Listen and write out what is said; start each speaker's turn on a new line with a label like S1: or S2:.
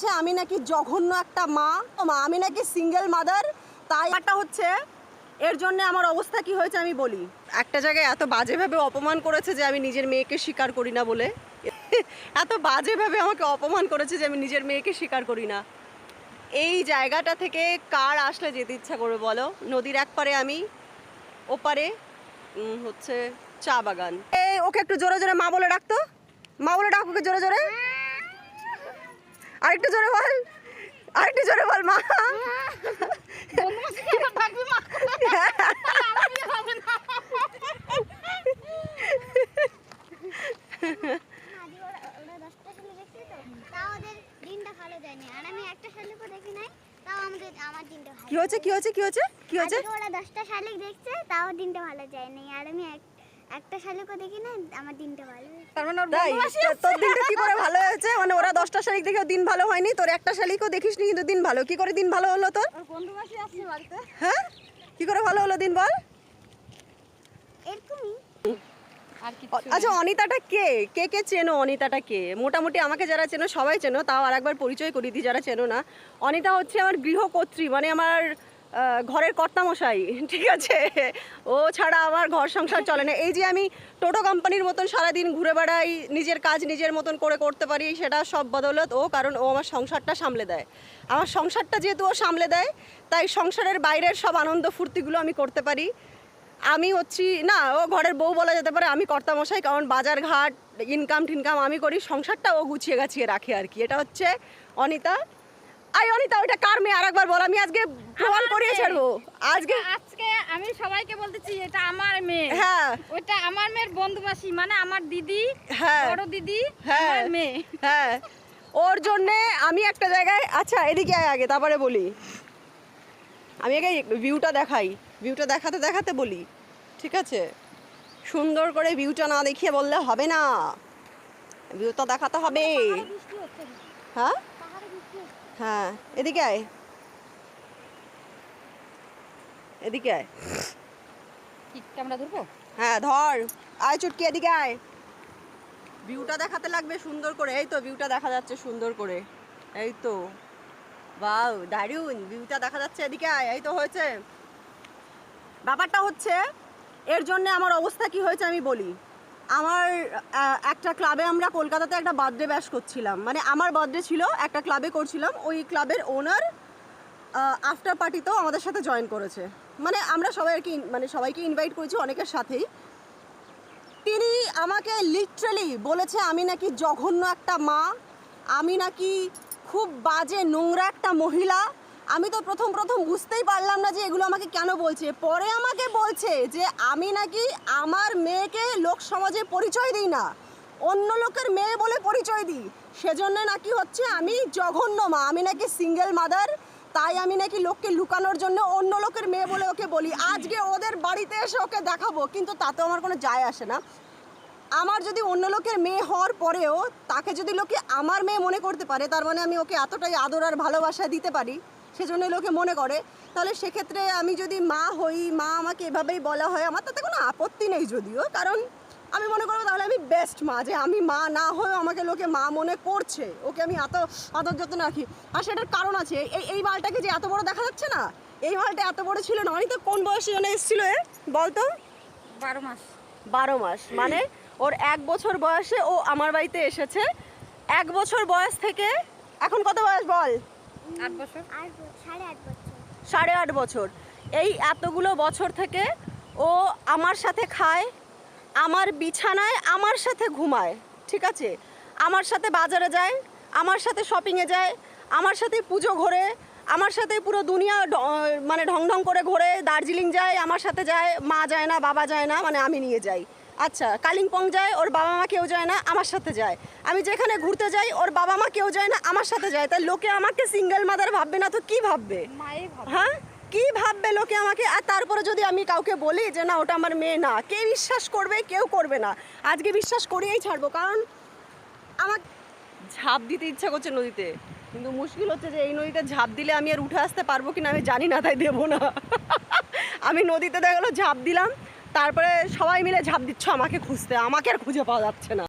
S1: বলেছে, আমি নাকি জঘন্য একটা মা। মা, আমি নাকি সিঙ্গেল মাদার তাই একটা হচ্ছে, এর জন্য আমার অবস্থা কি হয়েছে আমি বলি। একটা জায়গায় এত বাজেভাবে অপমান করেছে যে আমি নিজের মেয়েকে স্বীকার করি না বলে। এত বাজেভাবে আমাকে অপমান করেছে যে আমি নিজের মেয়েকে স্বীকার করি না। এই জায়গাটা থেকে কার আসলে যেতে ইচ্ছা করবে বলো? নদীর এক পারে আমি, ওপারে হচ্ছে চা বাগান। এই, ওকে একটু জোরে জোরে মা বলে ডাকতো? মা বলে ডাক ওকে জোরে জোরে? আরেকটু জোরে বল। আরেকটু জোরে বল মা।
S2: ওরা ওরা দশটা শালিক দেখছে তাও ওদের দিনটা ভালো যায়নি আর আমি একটা শালিকও দেখি নাই তাও আমাদের আমার দিনটা ভালো
S1: কি হয়েছে? কি হয়েছে? কি হয়েছে? কি হয়েছে
S2: ওরা দশটা শালিক দেখছে তাও দিনটা ভালো যায়নি আর আমি এক- একটা শালিকও দেখি না আমার দিনটা ভালো
S3: তার মানে
S1: তোর দিনটা কি করে ভালো হয়েছে? মানে ওরা দশটা শালিক দেখেও দিন ভালো হয়নি? তোর একটা শালিকও দেখিসনি কিন্তু দিন ভালো। কি করে দিন ভালো হলো তোর?
S3: বন্ধু মাসি আসছে বাড়িতে।
S1: হ্যাঁ? কি করে ভালো হলো দিন বল?
S2: এরকমই।
S1: আচ্ছা অনিতাটা কে? কে কে চেনো অনিতাটা কে? মোটামুটি আমাকে যারা চেনো সবাই চেনো তাও আর একবার পরিচয় করিয়ে দিই যারা চেনো না। অনিতা হচ্ছে আমার গৃহকর্ত্রী মানে আমার ঘরের কর্তামশাই, ঠিক আছে? ও ছাড়া আমার ঘর সংসার চলে না। এই যে আমি টোটো কোম্পানির মতন সারাদিন ঘুরে বেড়াই, নিজের কাজ নিজের মতন করে করতে পারি, সেটা সব বদলত ও, কারণ ও আমার সংসারটা সামলে দেয়। আমার সংসারটা যেহেতু ও সামলে দেয়, তাই সংসারের বাইরের সব আনন্দ ফুর্তিগুলো আমি করতে পারি। আমি হচ্ছি, না, ও ঘরের বউ বলা যেতে পারে, আমি কর্তামশাই, কারণ বাজার ঘাট ইনকাম টিনকাম আমি করি, সংসারটা ও গুছিয়ে গাছিয়ে রাখে আর কি। এটা হচ্ছে অনিতা। আই অনিতা ওটা কার মেয়ে? আরেকবার বল আমি আজকে প্রমাণ করিয়ে। ছাড়বো। আজকে
S3: আজকে আমি সবাইকে বলতেছি এটা আমার মেয়ে।
S1: হ্যাঁ।
S3: ওটা আমার মেয়ের বন্ধু মাসি মানে আমার দিদি
S1: হ্যাঁ।
S3: বড় দিদি
S1: হ্যাঁ।
S3: আমার মেয়ে।
S1: হ্যাঁ। ওর জন্যে আমি একটা জায়গায় আচ্ছা এদিকে আয় আগে তারপরে বলি। আমি আগে ভিউটা দেখাই। ভিউটা দেখাতে দেখাতে বলি ঠিক আছে? সুন্দর করে ভিউটা না দেখিয়ে বললে হবে না। ভিউটা দেখাতে হবে। হ্যাঁ? হ্যাঁ এদিকে আয়। এদিকে আয়।
S3: ক্যামেরা ধরবো?
S1: হ্যাঁ ধর। আয় চুটকি এদিকে আয়। ভিউটা দেখাতে লাগবে সুন্দর করে। এই তো ভিউটা দেখা যাচ্ছে সুন্দর করে। এই তো। বাউ দারুণ ভিউটা দেখা যাচ্ছে এদিকে আয়। এই তো হয়েছে। ব্যাপারটা হচ্ছে এর জন্য আমার অবস্থা কি হয়েছে আমি বলি। আমার একটা ক্লাবে আমরা কলকাতাতে একটা বার্থডে ব্যাশ করছিলাম। মানে আমার বার্থডে ছিল, একটা ক্লাবে করছিলাম। ওই ক্লাবের ওনার আফটার পার্টিতেও আমাদের সাথে জয়েন করেছে। মানে আমরা সবাই আর কি মানে সবাইকে ইনভাইট করেছি অনেকের সাথেই। তিনি আমাকে লিটারালি বলেছে, আমি নাকি জঘন্য একটা মা, আমি নাকি খুব বাজে নোংরা একটা মহিলা আমি তো প্রথম প্রথম বুঝতেই পারলাম না যে এগুলো আমাকে কেন বলছে। পরে আমাকে বলছে যে আমি নাকি আমার মেয়েকে লোক সমাজে পরিচয় দিই না। অন্য লোকের মেয়ে বলে পরিচয় দিই। সেজন্য নাকি হচ্ছে আমি জঘন্য মা। আমি নাকি সিঙ্গেল মাদার তাই আমি নাকি লোককে লুকানোর জন্য অন্য লোকের মেয়ে বলে ওকে বলি। আজকে ওদের বাড়িতে এসে ওকে দেখাবো, কিন্তু তাতেও আমার কোনো যায় আসে না। আমার যদি অন্য লোকের মেয়ে হওয়ার পরেও তাকে যদি লোকে আমার মেয়ে মনে করতে পারে, তার মানে আমি ওকে এতটাই আদর আর ভালোবাসা দিতে পারি। সেজন্য লোকে মনে করে। তাহলে সেক্ষেত্রে আমি যদি মা হই মা আমাকে এভাবেই বলা হয় আমার তাতে কোনো আপত্তি নেই যদিও। কারণ আমি মনে করব তাহলে আমি বেস্ট মা যে আমি মা না হয়েও আমাকে লোকে মা মনে করছে। ওকে আমি এত আদর যত্ন রাখি। আর সেটার কারণ আছে এই এই মালটাকে যে এত বড় দেখা যাচ্ছে না? এই মালটা এত বড় ছিল না। অনেক কোন বয়সে জন্য এসেছিল এ? বলতো।
S3: বারো মাস।
S1: বারো মাস। মানে ওর এক বছর বয়সে ও আমার বাড়িতে এসেছে। এক বছর বয়স থেকে এখন কত বয়স বল?
S3: আট বছর?
S2: সাড়ে আট বছর।
S1: এই এতগুলো বছর থেকে ও আমার সাথে খায় আমার বিছানায় আমার সাথে ঘুমায় ঠিক আছে? আমার সাথে বাজারে যায় আমার সাথে শপিংয়ে যায় আমার সাথে পুজো ঘোরে আমার সাথে পুরো দুনিয়া ঢ- মানে ঢং ঢং করে ঘোরে দার্জিলিং যায় আমার সাথে যায় মা যায় না বাবা যায় না মানে আমি নিয়ে যাই। আচ্ছা কালিম্পং যায় ওর বাবা মা কেউ যায় না আমার সাথে যায়। আমি যেখানে ঘুরতে যাই ওর বাবা মা কেউ যায় না আমার সাথে যায়। তাই লোকে আমাকে সিঙ্গেল মাদার ভাববে না তো কি ভাববে? হ্যাঁ? কি ভাববে লোকে আমাকে? আর তারপরে যদি আমি কাউকে বলি যে না ওটা আমার মেয়ে না কে বিশ্বাস করবে কেউ করবে না। আজকে বিশ্বাস করিয়েই ছাড়বো কারণ আমার ঝাঁপ দিতে ইচ্ছা করছে নদীতে। কিন্তু মুশকিল হচ্ছে যে এই নদীতে ঝাঁপ দিলে আমি আর উঠে আসতে পারব কিনা আমি জানি না তাই দেবো না। আমি নদীতে দেখা গেলো ঝাঁপ দিলাম তারপরে সবাই মিলে ঝাঁপ দিচ্ছ আমাকে খুঁজতে। আমাকে আর খুঁজে পাওয়া যাচ্ছে না।